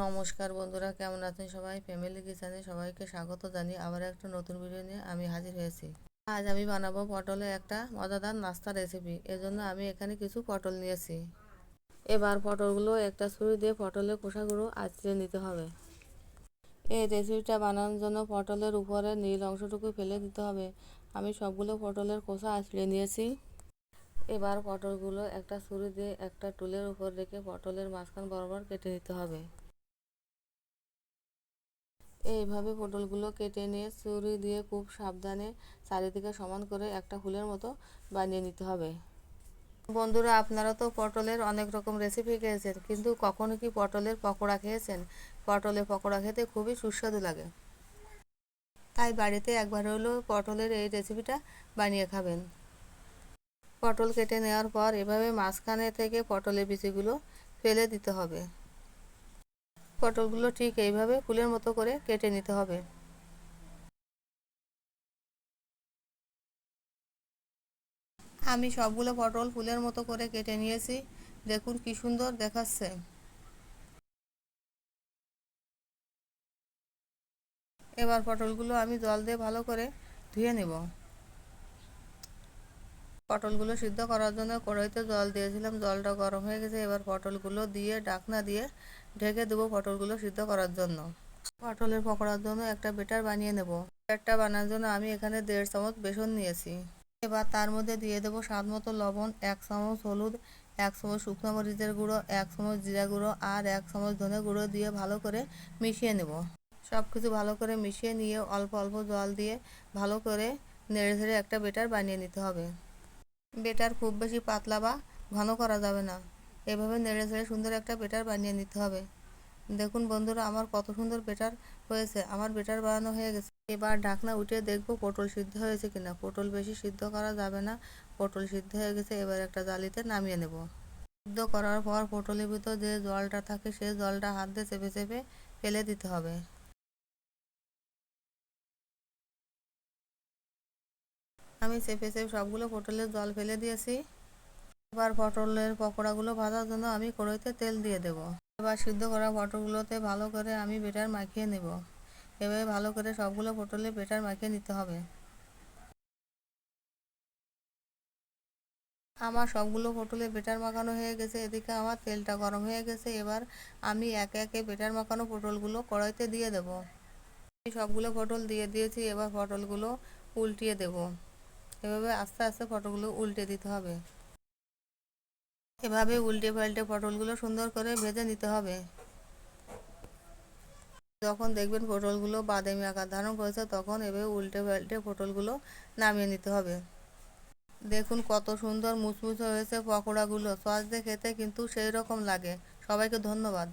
নমস্কার বন্ধুরা, কেমন আছেন সবাই? ফ্যামিলি কিচেনে সবাইকে স্বাগত জানিয়ে আবার একটা নতুন ভিডিও নিয়ে আমি হাজির হয়েছি। আজ আমি বানাবো পটলে একটা মজাদার নাস্তা রেসিপি এজন্য আমি এখানে কিছু পটল নিয়েছি। এবার পটলগুলো একটা ছুরি দিয়ে পটলের খোসাগুলো আঁচড়ে নিতে হবে। এই রেসিপিটা বানানোর জন্য পটলের উপরে নীল অংশটুকু ফেলে দিতে হবে। আমি সবগুলো পটলের খোসা আঁচড়ে নিয়েছি। এবার পটলগুলো একটা ছুরি দিয়ে একটা টুলের উপর রেখে পটলের মাঝখান বরাবর কেটে নিতে হবে। এইভাবে পটলগুলো কেটে নিয়ে ছুরি দিয়ে খুব সাবধানে চারিদিকে সমান করে একটা ফুলের মতো বানিয়ে নিতে হবে। বন্ধুরা, আপনারা তো পটলের অনেক রকম রেসিপি খেয়েছেন, কিন্তু কখনো কি পটলের পকোড়া খেয়েছেন? পটলের পকোড়া খেতে খুবই সুস্বাদু লাগে। তাই বাড়িতে একবার হলেও পটলের এই রেসিপিটা বানিয়ে খাবেন। পটল কেটে নেওয়ার পর এভাবে মাঝখানে থেকে পটলের বিচিগুলো ফেলে দিতে হবে। পটলগুলো ঠিক এইভাবে ফুলের মতো করে কেটে নিতে হবে। আমি সবগুলো পটল ফুলের মতো করে কেটে নিয়েছি। দেখুন কি সুন্দর দেখাচ্ছে। এবার পটলগুলো আমি জল দিয়ে ভালো করে ধুয়ে নেব। পটলগুলো সিদ্ধ করার জন্য কড়াইতে জল দিয়েছিলাম। জলটা গরম হয়ে গেছে। এবার পটলগুলো দিয়ে ডাকনা দিয়ে ঢেকে দেবো পটলগুলো সিদ্ধ করার জন্য। পটলের পকোড়ার জন্য একটা বেটার বানিয়ে নেব। বেটারটা বানানোর জন্য আমি এখানে দেড় চামচ বেসন নিয়েছি। এবার তার মধ্যে দিয়ে দেবো স্বাদ মতো লবণ, এক চামচ হলুদ, এক চামচ শুকনো মরিচের গুঁড়ো, এক চামচ জিরা গুঁড়ো আর এক চামচ ধনে গুঁড়ো দিয়ে ভালো করে মিশিয়ে নেব। সব কিছু ভালো করে মিশিয়ে নিয়ে অল্প অল্প জল দিয়ে ভালো করে নেড়ে ঝেড়ে একটা বেটার বানিয়ে নিতে হবে। বেটার খুব বেশি পাতলা বা ঘন করা যাবে না। এভাবে নেড়ে ছেড়ে সুন্দর একটা বেটার বানিয়ে নিতে হবে। দেখুন বন্ধুরা, আমার কত সুন্দর বেটার হয়েছে। আমার বেটার বানানো হয়ে গেছে। এবার ঢাকনা উঠে দেখব পটল সিদ্ধ হয়েছে কিনা। পটল বেশি সিদ্ধ করা যাবে না। পটল সিদ্ধ হয়ে গেছে। এবার একটা জালিতে নামিয়ে নেব। সিদ্ধ করার পর পটলের ভিতর যে জলটা থাকে সেই জলটা হাত দিয়ে চেপে চেপে ফেলে দিতে হবে। আমি চেপে চেপে সবগুলো পটলের জল ফেলে দিয়েছি। এবার পটলের পকোড়াগুলো ভাজার জন্য আমি কড়াইতে তেল দিয়ে দেব। এবার সিদ্ধ করা পটলগুলোতে ভালো করে আমি বেটার মাখিয়ে নেব। এভাবে ভালো করে সবগুলো পটলে বেটার মাখিয়ে নিতে হবে। আমার সবগুলো পটলে বেটার মাখানো হয়ে গেছে, এদিকে আমার তেলটা গরম হয়ে গেছে। এবার আমি একে একে বেটার মাখানো পটলগুলো কড়াইতে দিয়ে দেব। আমি সবগুলো পটল দিয়ে দিয়েছি, এবার পটলগুলো উল্টিয়ে দেব। এভাবে আস্তে আস্তে পটলগুলো উল্টে দিতে হবে। এভাবে উল্টে পাল্টে পটলগুলো সুন্দর করে ভেজে নিতে হবে। যখন দেখবেন পটলগুলো বাদামি আকার ধারণ করেছে, তখন এভাবে উল্টে পাল্টে পটলগুলো নামিয়ে নিতে হবে। দেখুন কত সুন্দর মুচমুচে হয়েছে পকোড়াগুলো। সস খেতে কিন্তু সেই রকম লাগে। সবাইকে ধন্যবাদ।